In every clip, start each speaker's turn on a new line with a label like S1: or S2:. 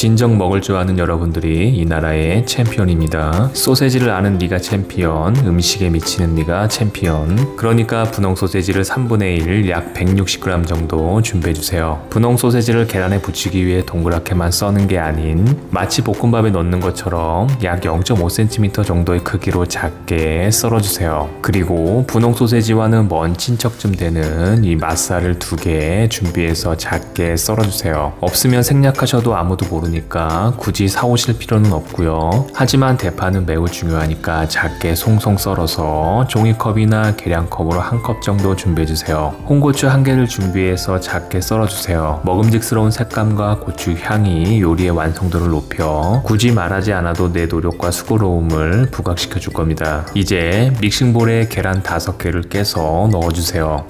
S1: 진정 먹을 줄 아는 여러분들이 이 나라의 챔피언입니다. 소세지를 아는 네가 챔피언, 음식에 미치는 네가 챔피언. 그러니까 분홍 소세지를 3분의 1, 약 160g 정도 준비해 주세요. 분홍 소세지를 계란에 붙이기 위해 동그랗게만 써는 게 아닌 마치 볶음밥에 넣는 것처럼 약 0.5cm 정도의 크기로 작게 썰어 주세요. 그리고 분홍 소세지와는 먼 친척쯤 되는 이 맛살을 두 개 준비해서 작게 썰어 주세요. 없으면 생략하셔도 아무도 모르 니까 굳이 사오실 필요는 없고요. 하지만 대파는 매우 중요하니까 작게 송송 썰어서 종이컵이나 계량컵으로 한 컵 정도 준비해 주세요. 홍고추 한 개를 준비해서 작게 썰어 주세요. 먹음직스러운 색감과 고추 향이 요리의 완성도를 높여 굳이 말하지 않아도 내 노력과 수고로움을 부각시켜 줄 겁니다. 이제 믹싱볼에 계란 5개를 깨서 넣어 주세요.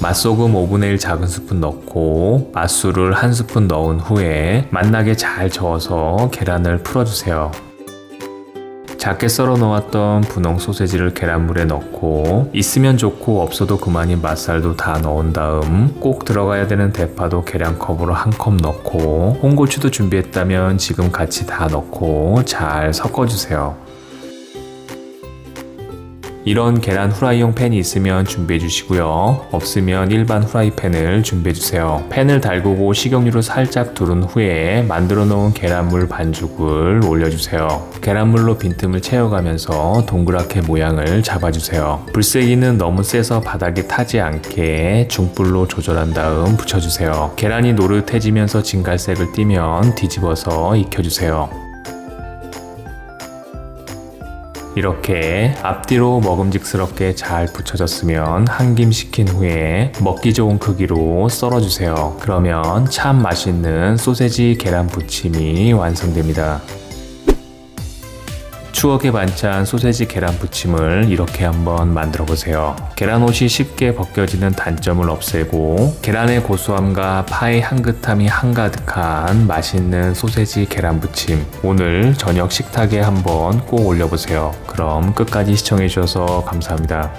S1: 맛소금 5분의 1 작은 스푼 넣고 맛술을 한 스푼 넣은 후에 맛나게 잘 저어서 계란을 풀어주세요. 작게 썰어 놓았던 분홍 소세지를 계란물에 넣고 있으면 좋고 없어도 그만인 맛살도 다 넣은 다음 꼭 들어가야 되는 대파도 계량컵으로 한 컵 넣고 홍고추도 준비했다면 지금 같이 다 넣고 잘 섞어주세요. 이런 계란 후라이용 팬이 있으면 준비해 주시고요. 없으면 일반 후라이팬을 준비해 주세요. 팬을 달구고 식용유를 살짝 두른 후에 만들어 놓은 계란물 반죽을 올려주세요. 계란물로 빈틈을 채워가면서 동그랗게 모양을 잡아주세요. 불세기는 너무 세서 바닥에 타지 않게 중불로 조절한 다음 붙여주세요. 계란이 노릇해지면서 진갈색을 띠면 뒤집어서 익혀주세요. 이렇게 앞뒤로 먹음직스럽게 잘 붙여졌으면 한 김 식힌 후에 먹기 좋은 크기로 썰어주세요. 그러면 참 맛있는 소세지 계란 부침이 완성됩니다. 추억의 반찬 소세지 계란 부침을 이렇게 한번 만들어 보세요. 계란 옷이 쉽게 벗겨지는 단점을 없애고 계란의 고소함과 파의 향긋함이 한가득한 맛있는 소세지 계란 부침. 오늘 저녁 식탁에 한번 꼭 올려보세요. 그럼 끝까지 시청해 주셔서 감사합니다.